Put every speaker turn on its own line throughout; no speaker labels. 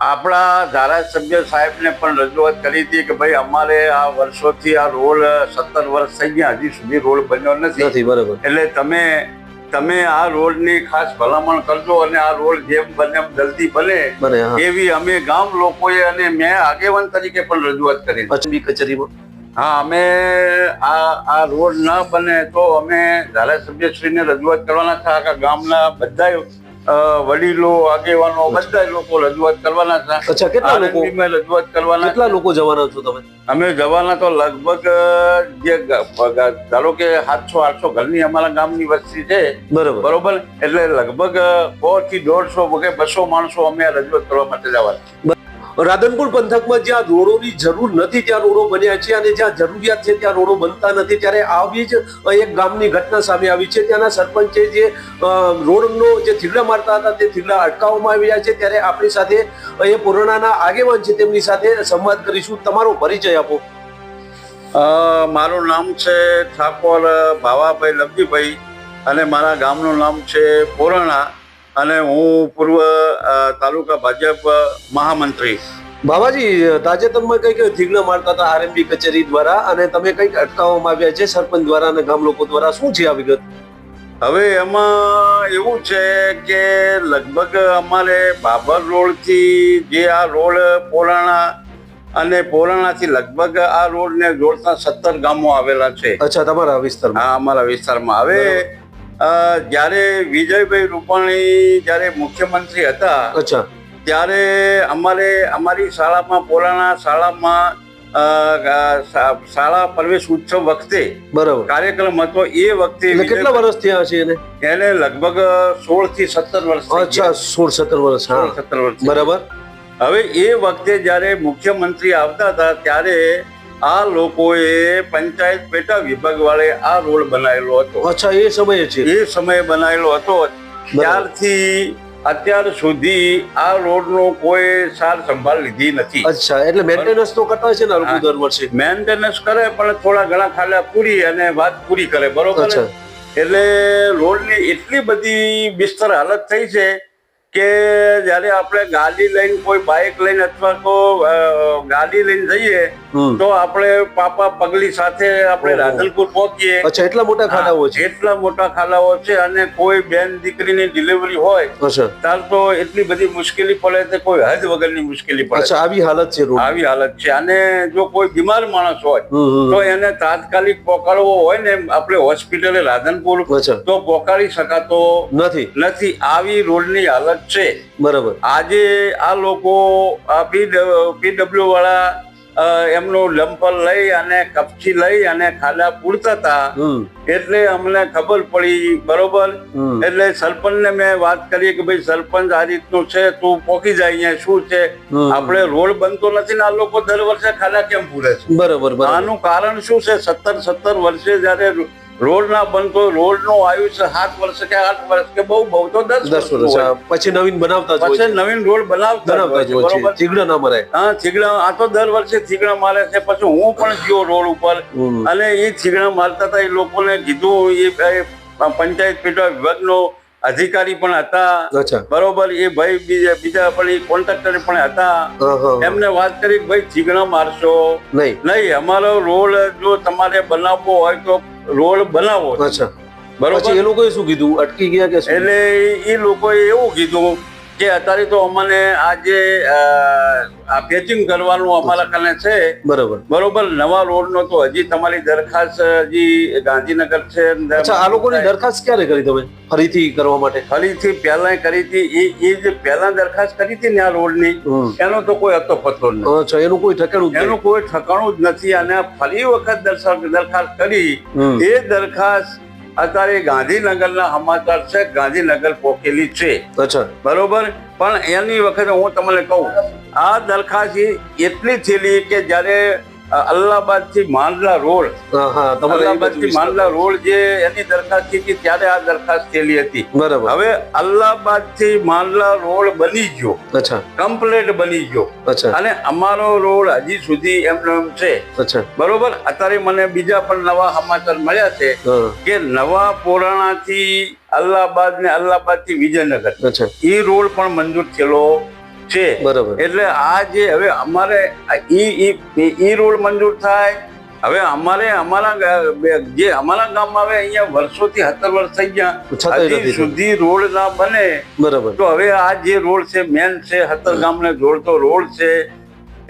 આપણા ધારાસભ્ય સાહેબને પણ રજૂઆત કરી હતી કે ભાઈ અમારે આ વર્ષોથી આ રોડ સત્તર વર્ષ થઈ ગયા હજી સુધી રોડ બન્યો નથી.
બરાબર.
એટલે તમે તમે આ રોડની ખાસ ભલામણ કરજો અને આ રોડ જેમ બને એમ જલ્દી બને. એવી અમે ગામ લોકોએ અને મેં આગેવાન તરીકે પણ રજૂઆત કરી
બી કચેરીમાં?
હા અમે આ આ રોડ ના બને તો અમે ધારાસભ્યશ્રીને રજૂઆત કરવાના હતા. આખા ગામના બધા વડીલો આગેવાનો બધા લોકો રજૂઆત કરવાના
અચ્છા કેટલા લોકો?
રજૂઆત કરવાના
કેટલા લોકો જવાના છો તમે?
અમે જવાના તો લગભગ જે ધારો કે સાતસો આઠસો ઘરની અમારા ગામની વસ્તી છે.
બરોબર.
બરોબર? એટલે લગભગ સો થી દોઢસો વગેરે બસો માણસો અમે રજૂઆત કરવા માટે જવાના
રાધનપુર પંથકમાં જ્યાં રોડોની જરૂર નથી, ત્યાં રોડો બન્યા છે અને જ્યાં જરૂરિયાત છે ત્યાં રોડો બનતા નથી, ત્યારે આવી જ એક ગામની ઘટના સામે આવી છે. ત્યાંના સરપંચે જે રોડનો જે થીગડા મારતા હતા, તે થીગડા અટકાવવામાં આવ્યા છે. ત્યારે આપણી સાથે એ પુરાણાના આગેવાન છે, તેમની સાથે સંવાદ કરીશું. તમારો પરિચય આપો.
મારું નામ છે ઠાકોર ભાવાભાઈ લવજીભાઈ અને મારા ગામનું નામ છે પોરણા. અને હું પૂર્વ તાલુકા ભાજપ મહામંત્રી.
બાબાજી તાજેતરમાં કંઈક થીગડા મારતા હતા આરએમબી કચેરી દ્વારા અને તમે કંઈક અટકાવવામાં આવ્યા છે સરપંચ દ્વારા અને ગામ લોકો દ્વારા. શું છે આ વિગત?
હવે એમાં એવું છે કે લગભગ અમારે બાબર રોડથી જે આ રોડ પોરાણા અને પોરાણાથી લગભગ આ રોડને જોડતા સત્તર ગામો આવેલા છે.
અચ્છા તમારા વિસ્તારમાં.
હા અમારા વિસ્તારમાં. હવે જ્યારે વિજયભાઈ રૂપાણી જ્યારે મુખ્યમંત્રી હતા
અચ્છા.
ત્યારે અમારે અમારી શાળામાં પોલાણા શાળામાં શાળા પ્રવેશ ઉત્સવ વખતે
બરાબર.
કાર્યક્રમ હતો. એ વખતે
કેટલા વર્ષ થયા છે એને?
એને લગભગ સોળથી સત્તર વર્ષ
અચ્છા સોળ સત્તર વર્ષ હા.
સત્તર વર્ષ
બરાબર.
હવે એ વખતે જ્યારે મુખ્યમંત્રી આવતા હતા ત્યારે આ લોકોએ પંચાયત પેટા વિભાગ વાળે આ રોડ બનાવેલો હતો.
અચ્છા એ સમયે છે.
એ સમયે બનાવેલો હતો. ત્યારથી અત્યાર સુધી આ રોડનો કોઈ સાર સંભાળ લીધી નથી.
અચ્છા એટલે મેન્ટેનન્સ તો કરતા છે ને લોકો. દર વર્ષે?
મેન્ટેનન્સ કરે પણ થોડા ઘણા ખાડા પૂરી અને વાત પૂરી કરે બરોબર? એટલે રોડની એટલી બધી બિસ્તર હાલત થઈ છે કે જ્યારે આપણે ગાડી લઈને કોઈ બાઇક લઈને અથવા તો ગાડી લઈને જઈએ તો આપણે પાપા પગલી સાથે આપણે રાધનપુર પહોંચીએ.
અચ્છા એટલા મોટા ખાડાઓ છે?
એટલા મોટા ખાડાઓ છે અને કોઈ બેન દીકરીની ડિલિવરી હોય ત્યારે તો એટલી બધી મુશ્કેલી પડે છે કોઈ હદ વગરની મુશ્કેલી પડે
અચ્છા આવી હાલત છે
આવી હાલત છે. અને જો કોઈ બીમાર માણસ હોય. તો એને તાત્કાલિક પોકાળવો હોય ને આપણે હોસ્પિટલે રાધનપુર તો પોકાળી શકાતો
નથી.
નથી. આવી રોડની હાલત છે.
બરાબર.
આજે આ લોકો પીડબ્લ્યુ વાળા એમનો લંપર લઈ અને કપચી લઈ અને ખાડા પૂરતા હતા એટલે અમને ખબર પડી બરોબર. એટલે સરપંચ ને મેં વાત કરી કે ભાઈ સરપંચ આ રીતનું છે તું પોકી જાય અહીંયા શું છે? આપણે રોડ બનતો નથી ને આ લોકો દર વર્ષે ખાડા કેમ પૂરે છે?
બરાબર.
આનું કારણ શું છે? સત્તર સત્તર વર્ષે જયારે રોડ ના બનતો રોડનું આયુષ્ય સાત વર્ષ કે આઠ વર્ષ કે બહુ બહુ તો દસ
દસ વર્ષ પછી નવીન બનાવતા
પછી નવીન રોડ બનાવતા બરોબર
ચીગડા ના મરાય
હા થીગડા આ તો દર વર્ષે થીગડા મારે છે પછી હું પણ ગયો રોડ ઉપર. અને એ થીગડા મારતા હતા એ લોકોને કીધું એ પંચાયત પેટા વિભાગનો અધિકારી પણ હતા. બરોબર એ ભાઈ બીજા બીજા પણ એ કોન્ટ્રાક્ટર પણ હતા. એમને વાત કરી ભાઈ થીગડા મારશો.
નહીં.
નહીં અમારો રોડ જો તમારે બનાવવો હોય તો રોડ બનાવો
અચ્છા.
બરોબર?
એ લોકોએ શું કીધું? અટકી ગયા કે
એટલે એ લોકોએ એવું કીધું કે અત્યારે તો અમને આજે આ પેચિંગ કરવાનું અમારા કને છે.
બરોબર.
બરોબર નવા રોડ નો તો હજી તમારી દરખાસ્ત હજી ગાંધીનગર છે
અચ્છા આ લોકોની દરખાસ્ત ક્યારે કરી તમે? ફરીથી કરવા માટે?
ફરીથી પહેલા કરી હતી એ એ જે પહેલા દરખાસ્ત કરી હતી ને આ રોડની એનો તો કોઈ હતો પતો નથી.
અચ્છા એનું કોઈ ઠકાણું
એનું કોઈ ઠકાણું જ નથી અને ફરી વખત દરખાસ્ત કરી. એ દરખાસ્ત અત્યારે ગાંધીનગરના સમાચાર છે ગાંધીનગર પોકેલી છે.
અચ્છા
બરોબર પણ એની વખતે હું તમને કહું આ દરખાસ્ત એટલી થયેલી કે જ્યારે અલ્હાબાદથી માંડલા રોડ.
અલ્હાબાદથી
માંડલા રોડ જે એની દરખાસ્ત હતી ત્યારે આ દરખાસ્ત થયેલી હતી.
બરાબર.
હવે અલ્હાબાદથી માંડલા રોડ બની ગયો.
અચ્છા.
કમ્પ્લીટ બની ગયો.
અચ્છા.
અને અમારો રોડ હજી સુધી એમનો એમ છે.
અચ્છા.
બરોબર? અત્યારે મને બીજા પણ નવા સમાચાર મળ્યા છે કે નવા પોરાણાથી અલ્હાબાદ ને અલ્હાબાદથી વિજયનગર.
અચ્છા.
એ રોડ પણ મંજૂર થયેલો છે.
બરોબર.
એટલે આ જે હવે અમારે ઈ ઈ ઈ રોડ મંજૂર થાય. હવે અમારે અમારા જે અમારા ગામમાં હવે અહીંયા વર્ષોથી સત્તર વર્ષ થઈ ગયા. હજી સુધી રોડ ના બને.
બરાબર.
તો હવે આ જે રોડ છે મેન છે સત્તર ગામને જોડતો રોડ છે.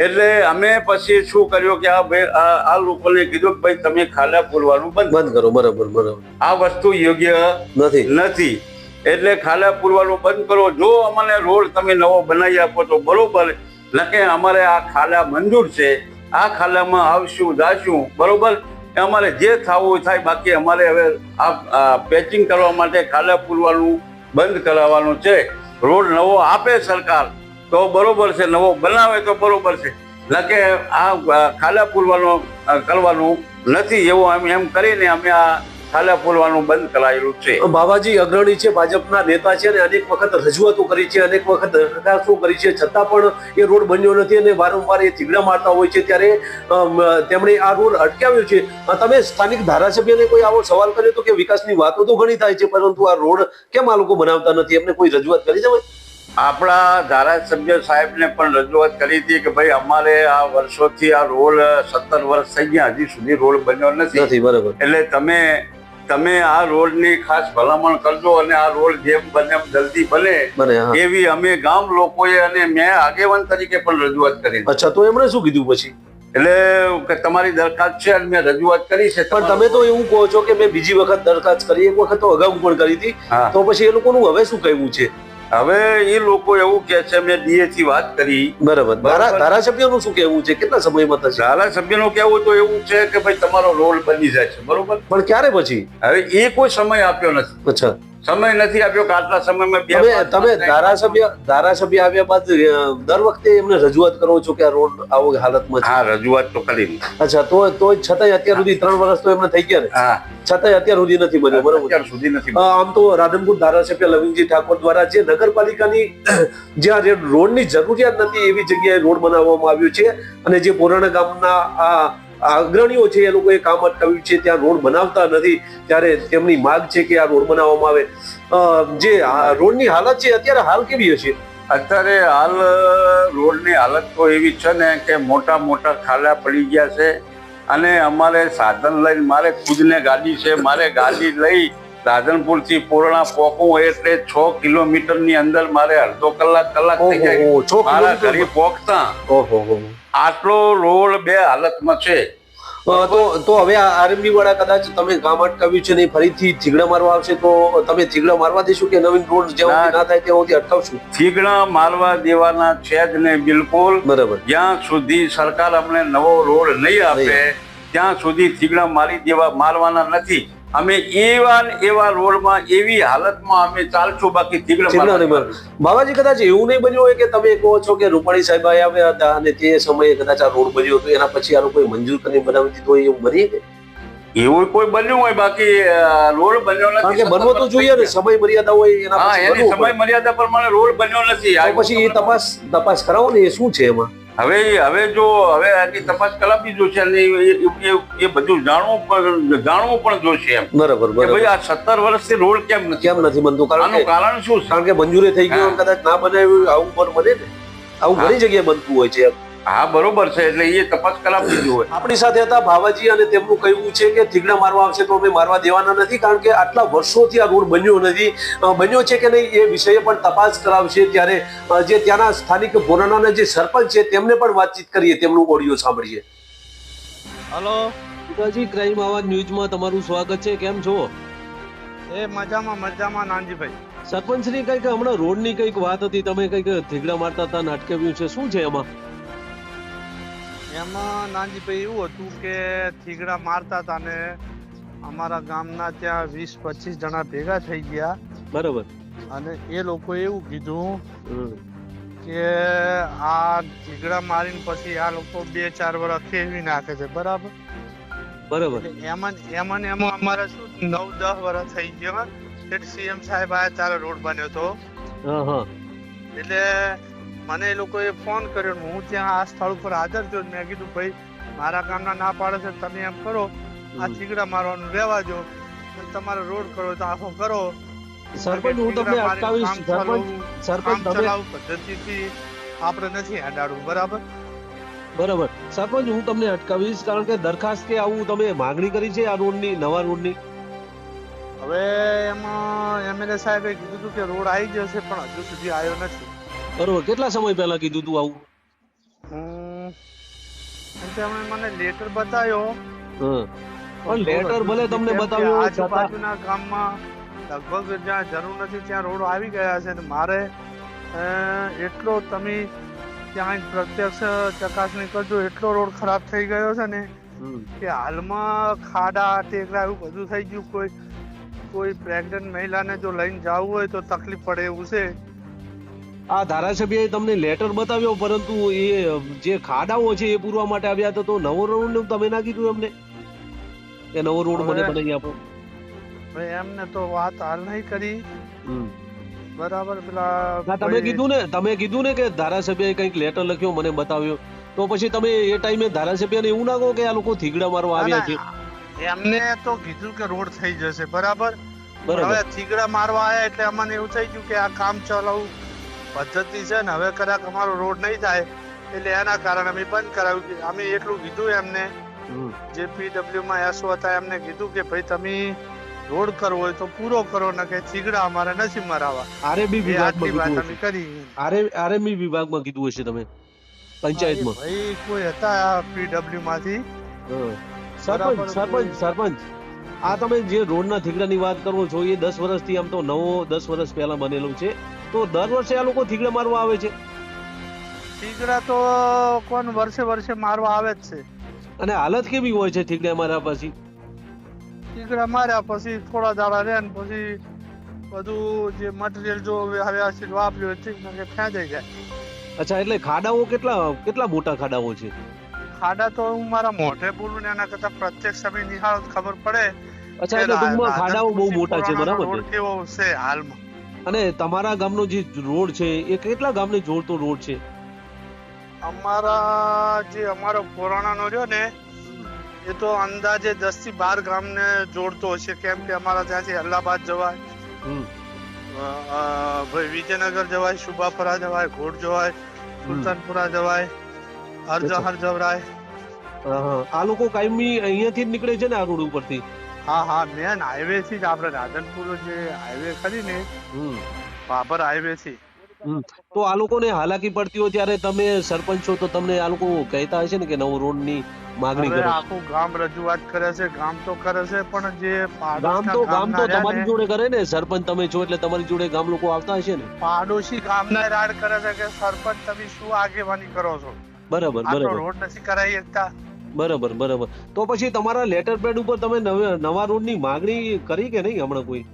એટલે અમે પછી શું કર્યું કે આ ભાઈ આ લોકોને કીધું કે ભાઈ તમે ખાડા પૂરવાનું બંધ
બંધ કરો. બરાબર બરાબર.
આ વસ્તુ યોગ્ય
નથી.
નથી. એટલે ખાડા પૂરવાનું બંધ કરો. જો અમને રોડ તમે નવો બનાવી આપો તો બરોબર. નકે અમારે આ ખાડા મંજૂર છે. આ ખાડામાં આવશું, જાશું. બરોબર? અમારે જે થવું થાય, બાકી અમારે હવે આ પેચિંગ કરવા માટે ખાડા પૂરવાનું બંધ કરાવવાનું છે. રોડ નવો આપે સરકાર, તો બરોબર છે. નવો બનાવે તો બરોબર છે. નકે આ ખાડા પૂરવાનું કરવાનું નથી એવું અમે એમ કરીને અમે આ ખાડા પૂરવાનું બંધ કરાયેલું છે.
બાબાજી અગ્રણી છે ભાજપના નેતા છે અને અનેક વખત રજૂઆતો કરી છે અનેક વખત દરખાસ્તો કરી છે. છતાં પણ એ રોડ બન્યો નથી અને વારંવાર એ થીગડા મારતા હોય છે. ત્યારે તેમણે આ રોડ અટકાવ્યો છે. તમે સ્થાનિક ધારાસભ્યને કોઈ આવો સવાલ કર્યો તો કે વિકાસની વાતો તો ઘણી થાય છે પરંતુ આ રોડ કેમ આ લોકો બનાવતા નથી? એમને કોઈ રજૂઆત કરી જવાય
આપણા ધારાસભ્ય સાહેબને પણ રજૂઆત કરી હતી કે ભાઈ અમારે આ વર્ષોથી આ રોડ સત્તર વર્ષ થઈ ગયા હજી સુધી રોડ બન્યો નથી.
નથી બરાબર.
એટલે તમે તમે આ રોડની ખાસ ભલામણ કરજો અને આ રોડ જેમ બને જલ્દી બને એવી અમે ગામ લોકોએ અને મેં આગેવાન તરીકે પણ રજૂઆત કરી.
અચ્છા તો એમણે શું કીધું પછી?
એટલે કે તમારી દરખાસ્ત છે અને મેં રજૂઆત કરી છે.
પણ તમે તો એવું કહો છો કે મેં બીજી વખત દરખાસ્ત કરી એક વખત તો અગાઉ પણ કરી હતી. તો પછી એ લોકોનું હવે શું કહેવું છે?
હવે એ લોકો એવું કે છે મેં ડીએ થી વાત કરી.
બરાબર. ધારાસભ્ય ધારાસભ્યનું શું કહેવું છે? કેટલા સમયમાં થશે?
ધારાસભ્યનું કહેવું તો એવું છે કે ભાઈ તમારો રોલ બની જાય છે બરોબર?
પણ ક્યારે પછી?
હવે એ કોઈ સમય આપ્યો નથી.
અચ્છા.
સમય નથી આપ્યો કે આટલા સમયમાં બે
તમે ધારાસભ્ય ધારાસભ્ય આવ્યા બાદ દર વખતે એમને રજૂઆત કરો છો કે આ રોડ આવો હાલતમાં છે?
હા રજૂઆત તો કરી
અચ્છા તો તો છતાંય અત્યાર સુધી ત્રણ વર્ષ તો એમને થઈ ગયા ને?
હા.
છતાંય અત્યાર સુધી નથી બન્યો બરોબર?
અત્યાર સુધી નથી
આમ તો રાધનપુર ધારાસભ્ય લવિંગજી ઠાકોર દ્વારા જે નગરપાલિકાની જ્યાં જે રોડની જરૂરિયાત નથી એવી જગ્યાએ રોડ બનાવવામાં આવ્યો છે અને જે પુરાણા ગામના આ અગ્રણીઓ છે, એ લોકોએ કામ અટકાવ્યું છે, ત્યાં રોડ બનાવતા નથી, ત્યારે તેમની માગ છે કે આ રોડ બનાવવામાં આવે. જે રોડની હાલત છે, અત્યારે હાલ કેવી હશે?
અત્યારે હાલ રોડની હાલત તો એવી છે ને કે મોટા મોટા ખાડા પડી ગયા છે. અને અમારે સાધન લઈને મારે ખુદને ગાડી છે, મારે ગાડી લઈ રાધનપુરથી પૂર્ણા પોકું એટલે છ કિલોમીટરની અંદર મારે અડધો કલાક કલાક થઈ જાય. મારા ઘરે પોકતા
હો.
આટલો રોડ બે હાલતમાં છે.
તો તો હવે આરએમબી વાળા કદાચ તમે કામ અટકાવ્યું છે નહીં ફરીથી થીગડા મારવા આવશે તો તમે થીગડા મારવા દેશો કે નવીન રોડ સુધી ના. થાય ત્યાં સુધી અટકાવશું?
થીગડા મારવા દેવાના છે જ નહીં બિલકુલ.
બરાબર.
જ્યાં સુધી સરકાર અમને નવો રોડ નહીં આપે. ત્યાં સુધી થીગડા મારી દેવા મારવાના નથી. અમે એવા એવા રોડમાં એવી હાલતમાં અમે ચાલશું બાકી.
બાબાજી કદાચ એવું નહીં બન્યું હોય કે તમે કહો છો કે રૂપાણી સાહેબ આવ્યા હતા અને તે સમયે કદાચ આ રોડ બન્યો હતો એના પછી આ લોકોએ મંજૂર કરીને બનાવી દીધો હોય એવું બની
એવું કોઈ બન્યું હોય બાકી રોડ બન્યો નથી.
બનવો તો જોઈએ ને સમય મર્યાદા હોય એના
એની સમય મર્યાદા પ્રમાણે રોડ બન્યો નથી.
પછી એ તપાસ તપાસ કરાવો ને એ શું છે એમાં?
હવે હવે જો હવે આની તપાસ કરાવી જોશે અને એ- બધું જાણવું પણ જાણવું પણ જોશે એમ.
બરાબર
ભાઈ આ સત્તર વર્ષથી રોડ કેમ નથી
કેમ નથી બનતું? કારણ
કારણ શું
કારણ કે મંજૂરી થઈ ગયું. કદાચ ના બનાવ્યું આવું પણ બને ને. આવું ઘણી જગ્યાએ બનતું હોય છે એમ.
હા બરોબર છે એટલે એ તપાસ કરાવી હોય.
આપણી સાથે હતા ભાવાજી અને તેમનું કહેવું છે કે થીગડા મારવા આવશે તો અમે મારવા દેવાના નથી કારણ કે આટલા વર્ષોથી આ રોડ બન્યો નથી. બન્યો છે કે નહીં એ વિષયે પણ તપાસ કરાવશે ત્યારે જે ત્યાંના સ્થાનિક બોરાણાના જે સરપંચ છે તેમને પણ વાતચીત કરીએ તેમનું ઓડિયો સાંભળીએ.
હલો.
પિતાજી ક્રાઇમ આવાજ ન્યૂઝમાં તમારું સ્વાગત છે કેમ છો?
એ મજામાં મજામાં નાનજીભાઈ.
સરપંચની કંઈક હમણાં રોડની કંઈક વાત હતી તમે કંઈક થીગડા મારતા હતા નાટકવ્યું છે શું છે એમાં
એમાં નાનજીભાઈ એવું હતું કે થીગડા મારતા હતા ને અમારા ગામના ત્યાં વીસ પચીસ જણા ભેગા થઈ ગયા.
બરાબર.
અને એ લોકો એવું કીધું કે આ ઝીગડા મારીને પછી આ લોકો બે ચાર વર્ષ ખેવી નાખે છે બરાબર?
બરાબર.
એમાં એમાં ને એમાં અમારે શું નવ દસ વર્ષ થઈ ગયા. એટલે સીએમ સાહેબ આ ચાલો રોડ બન્યો હતો.
હા હા.
એટલે મને એ લોકોએ ફોન કર્યો હું ત્યાં આ સ્થળ ઉપર હાજર થયો મેં કીધું ભાઈ મારા ગામના ના પાડે છે તમે એમ કરો આ ચીકડા મારવાનું રહેવા જો તમારે રોડ કરો તો આખો કરો.
સરપંચ હું તમને અટકાવીશ. સરપંચ સરપંચ તમે
પદ્ધતિથી આપણે નથી હેડાડવું બરાબર?
બરાબર. સરપંચ હું તમને અટકાવીશ કારણ કે દરખાસ્ત કે આવું તમે માંગણી કરી છે આ રોડની નવા રોડની?
હવે એમાં એમએલએ સાહેબે કીધું હતું કે રોડ આવી જશે પણ હજુ સુધી આવ્યો નથી.
બરોબર કેટલા સમય પહેલા કીધું તું આવું?
હમ, તમે મને લેટર બતાવ્યો
હમ પણ લેટર ભલે તમને બતાવ્યો
આજુબાજુના ગામમાં લગભગ જ્યાં જરૂર નથી ત્યાં રોડ આવી ગયા છે ને મારે એટલો તમે ત્યાં પ્રત્યક્ષ ચકાસણી કરજો એટલો રોડ ખરાબ થઈ ગયો છે ને કે હાલમાં ખાડા ટેકરા એવું બધું થઈ ગયું. કોઈ કોઈ પ્રેગ્નન્ટ મહિલાને જો લઈને જવું હોય તો તકલીફ પડે એવું છે.
આ ધારાસભ્યએ તમને લેટર બતાવ્યો પરંતુ એ જે ખાડાઓ છે એ પૂરવા માટે આવ્યા હતા તો નવો રોડ તમે ના કીધું એમને? કે નવો રોડ મને બનાવી આપો.
એમને તો વાત હાલ નહીં કરી. બરાબર પેલા
તમે કીધું ને તમે કીધું ને કે ધારાસભ્યએ કંઈક લેટર લખ્યો મને બતાવ્યો. તો પછી તમે એ ટાઈમે ધારાસભ્યને એવું ના કહો કે આ લોકો થીગડા મારવા આવ્યા છે
એમને તો કીધું કે રોડ થઈ જશે બરાબર?
બરાબર.
હવે થીગડા મારવા આયા એટલે અમને એવું થઈ ગયું કે આ કામ ચલાવવું પદ્ધતિ છે ને હવે કદાચ અમારો રોડ નહીં થાય એટલે એના કારણે અમે બંધ કરાવ્યું અમે એટલું કીધું એમને જે પીડબ્લ્યુ માં એસો હતા એમને કીધું કે ભાઈ તમે રોડ કરવો હોય તો પૂરો કરો ને કે ચીગડા અમારે નથી મરાવા
આરએબી વિભાગમાં
વાત
કીધું
કરી.
આરે આરએમઈ વિભાગમાં કીધું હશે તમે? પંચાયતમાં?
ભાઈ કોઈ હતા પીડબ્લ્યુ માંથી.
સરપંચ સરપંચ સરપંચ આ તમે જે રોડના થીગડાની વાત કરો છો એ દસ વર્ષથી આમ તો નવો દસ વર્ષ પહેલા બનેલું છે. તો દર વર્ષે આ લોકો થીગડા મારવા આવે છે.
થીગડા તો કોણ વર્ષે વર્ષે મારવા આવે જ છે.
અને હાલત કેવી હોય છે થીગડા માર્યા પછી?
થીગડા માર્યા પછી થોડા દાડા રહે ને પછી બધું જે મટીરિયલ જો વ્યવસ્થિત વાપર્યું હોય ઠીક ને ફેંજાઈ જાય.
અચ્છા એટલે ખાડાઓ કેટલા કેટલા મોટા ખાડાઓ છે?
ખાડા તો હું મારા મોઢે બોલું ને એના કરતા પ્રત્યક્ષ સમય નિહાળ ખબર પડે.
અચ્છા એટલે ટૂંકમાં ખાડાઓ બહુ મોટા છે બરાબર
કેવો છે હાલમાં?
અને તમારા ગામનો જે રોડ છે એ કેટલા ગામને જોડતો રોડ છે?
અમારા જે અમારો પુરાણાનો રહ્યો ને એ તો અંદાજે દસથી બાર ગામને જોડતો હશે. કેમ કે અમારા ત્યાંથી અલ્હાબાદ જવાય ભાઈ વિજયનગર જવાય શુભાપુરા જવાય ઘોડ જવાય સુલતાનપુરા જવાય હરજહર જવરાય.
આ લોકો કાયમી અહીંયાથી જ નીકળે છે ને આ રોડ ઉપરથી?
હા હા મેન હાઈવે થી જ આપણે રાધનપુર જે હાઈવે ખરી ને બાબર હાઈવે થી.
તો આ લોકોને હાલાકી પડતી હોય ત્યારે તમે સરપંચ છો તો તમને આ લોકો કહેતા હશે ને કે નવો રોડની માગણી કરો.
આખું ગામ રજૂઆત કરે છે ગામ તો કરે છે પણ જે
ગામ તો ગામ તો તમારી જોડે કરે ને સરપંચ તમે છો એટલે તમારી જોડે ગામ લોકો આવતા હશે ને.
પાડોશી ગામના રાડ કરે છે કે સરપંચ તમે શું આગેવાની કરો છો?
બરાબર બરાબર.
રોડ નથી કરાવી શકતા.
બરાબર બરાબર. તો પછી તમારા લેટર પેડ ઉપર તમે નવા રોડની માગણી કરી કે નહીં હમણાં કોઈ?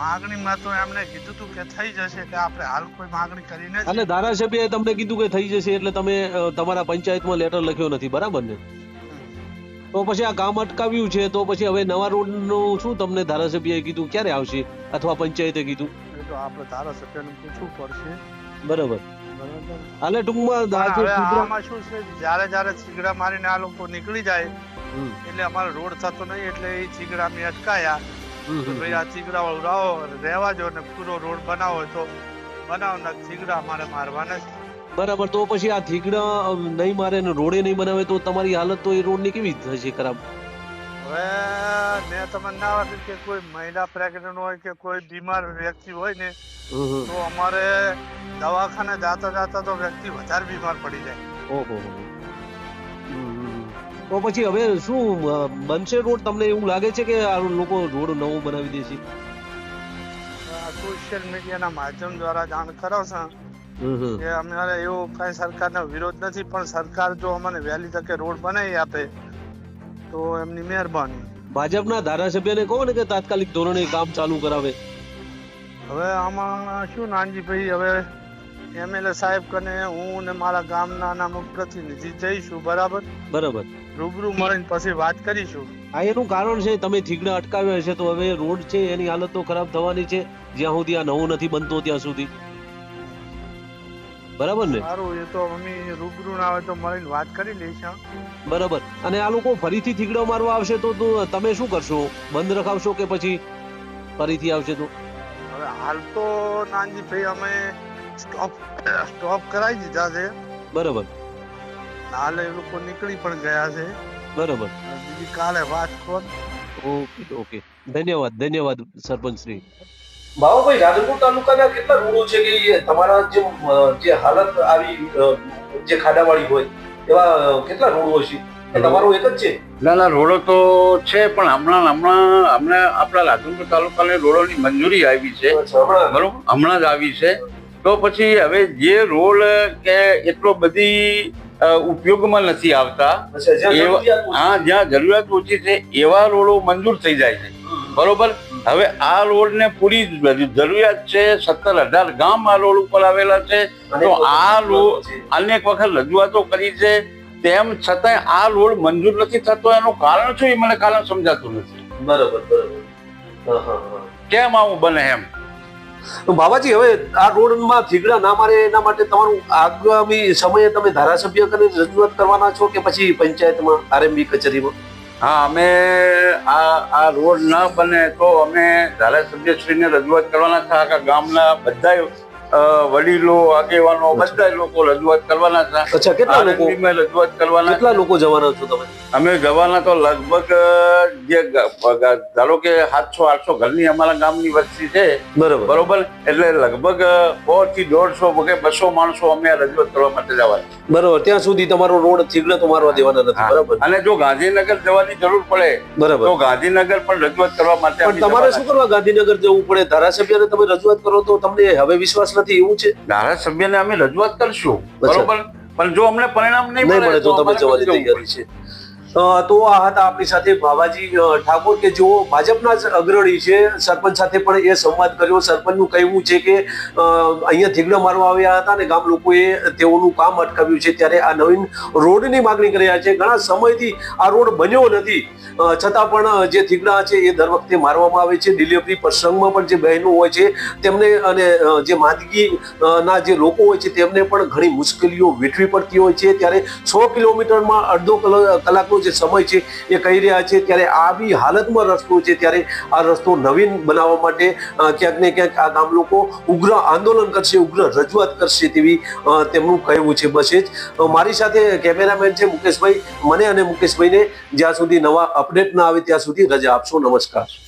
માગણીમાં તો એમને કીધું તું કે થઈ જશે એટલે આપણે હાલ કોઈ માગણી કરી નથી.
અને ધારાસભ્યએ તમને કીધું કે થઈ જશે એટલે તમે તમારા પંચાયતમાં લેટર લખ્યો નથી બરાબર ને? તો પછી આ કામ અટકાવ્યું છે તો પછી હવે નવા રોડનું શું તમને ધારાસભ્યએ કીધું? ક્યારે આવશે? અથવા પંચાયતે કીધું?
તો આપણે ધારાસભ્યને પૂછવું પડશે.
બરાબર. એટલે ટૂંકમાં
આમાં શું છે? જ્યારે જ્યારે ચીગડા મારીને આ લોકો નીકળી જાય એટલે અમારો રોડ થતો નહીં એટલે એ છીગડા અમે અટકાયા. ભાઈ આ છીગડા વાળું રાહો રહેવા જો ને પૂરો રોડ બનાવો તો બનાવો ને છીગડા અમારે મારવાના
બરાબર તો પછી આ થીગડા નહીં મારે ને રોડે નહીં બનાવે તો તમારી હાલત તો એ રોડની કેવી થશે ખરાબ?
હવે મેં તમને ના વાત કે કોઈ મહિલા પ્રેગ્નન્ટ હોય કે કોઈ બીમાર વ્યક્તિ હોય ને. તો અમારે દવાખાને જાતા જાતા તો વ્યક્તિ વધારે બીમાર પડી જાય
ઓહો. તો પછી હવે શું બનશે રોડ તમને એવું લાગે છે કે આ લોકો રોડ નવો બનાવી દેશે
સોશિયલ મીડિયાના માધ્યમ દ્વારા જાણ કરો છો
હમ, હમ.
કે અમારે એવો કઈ સરકારનો વિરોધ નથી પણ સરકાર જો અમને વહેલી તકે રોડ બનાવી આપે તો એમની મહેરબાની.
ભાજપના ધારાસભ્યને કહો ને કે તાત્કાલિક ધોરણે કામ ચાલુ કરાવે.
હવે આમાં શું નાનજીભાઈ હવે એમએલએ સાહેબ કને હું ને મારા ગામના નામક પ્રતિનિધિ જઈશું બરાબર?
બરાબર.
રૂબરૂ મળીને પછી વાત કરીશું.
આ એનું કારણ છે તમે થીગડા અટકાવ્યા છે તો હવે રોડ છે એની હાલત તો ખરાબ થવાની છે. જ્યાં સુધી આ નવો નથી બનતો ત્યાં સુધી. બરાબર ને?
સારું એ તો અમે રૂબરૂ ના હોય તો મળીને વાત કરી લઈશું
બરાબર. અને આ લોકો ફરીથી થીગડા મારવા આવશે તો તો તમે શું કરશો? બંધ રખાવશો કે પછી ફરીથી આવશે તો?
હવે હાલ તો નાનજી ભાઈ અમે સ્ટોપ સ્ટોપ કરાવી દીધા છે.
બરાબર.
હાલ એ લોકો નીકળી પણ ગયા છે.
બરાબર.
બીજી કાલે વાત કોણ
ઓકે ઓકે. ધન્યવાદ ધન્યવાદ સરપંચ શ્રી બાબાભાઈ રાજકોટ તાલુકાના કેટલા રોડો છે કે તમારા જે જે હાલત આવી જે ખાડાવાળી હોય એવા કેટલા રોડો છે? તમારો એક જ છે?
ના ના રોડો તો છે પણ હમણાં હમણાં હમણાં આપણા રાજનપુર તાલુકાની રોડોની મંજૂરી આવી છે. બરોબર? હમણાં જ આવી છે. તો પછી હવે જે રોડ કે એટલો બધી ઉપયોગમાં નથી આવતા એવા- હા જ્યાં જરૂરિયાત ઓછી છે એવા રોડો મંજૂર થઈ જાય છે. બરોબર? હવે આ રોડ ને પૂરી જરૂરિયાત છે સત્તર અઢાર ગામ આ રોડ ઉપર આવેલા છે. તો આ રોડ. અનેક વખત રજૂઆતો કરી છે. તેમ છતાંય આ રોડ મંજૂર નથી થતો એનું કારણ શું એ મને કારણ સમજાતું નથી.
બરાબર બરાબર. હા, હા, હા.
કેમ આવું બને એમ?
તો બાબાજી હવે આ રોડમાં થીગડા ના મારે એના માટે તમારું આગામી સમયે તમે ધારાસભ્ય કરીને રજૂઆત કરવાના છો કે પછી પંચાયતમાં આરએમબી કચેરીમાં?
હા, અમે આ આ રોડ ન બને તો અમે ધારાસભ્યશ્રીને રજૂઆત કરવાના હતા આખા ગામના બધા વડીલો આગેવાનો બધા લોકો રજૂઆત કરવાના હતા
અચ્છા કેટલા લોકો?
રજૂઆત કરવાના
કેટલા લોકો જવાના છો તમે?
અમે જવાના તો લગભગ જે ધારો કે સાતસો આઠસો ઘરની અમારા ગામની વસ્તી છે.
બરાબર.
બરોબર? એટલે લગભગ સો થી દોઢસો કે બસો માણસો અમે રજૂઆત કરવા માટે જવાના
બરોબર. ત્યાં સુધી તમારો રોડ થીગડા તો મારવા દેવાના નથી
બરોબર
બરાબર?
અને જો ગાંધીનગર જવાની જરૂર પડે
બરાબર.
તો ગાંધીનગર પણ રજૂઆત કરવા માટે
તમારે શું કરવા ગાંધીનગર જવું પડે? ધારાસભ્યને તમે રજૂઆત કરો તો તમને હવે વિશ્વાસ નથી એવું છે?
ધારાસભ્યને અમે રજૂઆત કરશું. બરોબર? પણ જો અમને પરિણામ નહીં
મળે તો તમે
જવા
તૈયારી છે? તો આ હતા આપણી સાથે બાબાજી ઠાકોર કે જેઓ ભાજપના જ અગ્રણી છે. સરપંચ સાથે પણ એ સંવાદ કર્યો. સરપંચનું કહેવું છે કે અહીંયા થીગડા મારવા આવ્યા હતા અને ગામ લોકોએ તેઓનું કામ અટકાવ્યું છે. ત્યારે આ નવીન રોડની માગણી કરી રહ્યા છે. ઘણા સમયથી આ રોડ બન્યો નથી. છતાં પણ જે થીગડા છે એ દર વખતે મારવામાં આવે છે. ડિલિવરી પ્રસંગમાં પણ જે બહેનો હોય છે, તેમને અને જે માંદગી જે લોકો હોય છે, તેમને પણ ઘણી મુશ્કેલીઓ વેઠવી પડતી હોય છે. ત્યારે સો કિલોમીટરમાં અડધો કલા- જે સમય છે એ કહી રહ્યા છે, ત્યારે આવી હાલતમાં રસ્તો છે, ત્યારે આ રસ્તો નવીન બનાવવા માટે ક્યાંક ને ક્યાંક આ ગામ લોકો ઉગ્ર આંદોલન કરશે, ઉગ્ર રજૂઆત કરશે તેવી તેમનું કહેવું છે. બસ જ. મારી સાથે કેમેરામેન છે મુકેશભાઈ, મને અને મુકેશભાઈને જ્યાં સુધી નવા અપડેટ ના આવે ત્યાં સુધી રજા આપશો. નમસ્કાર.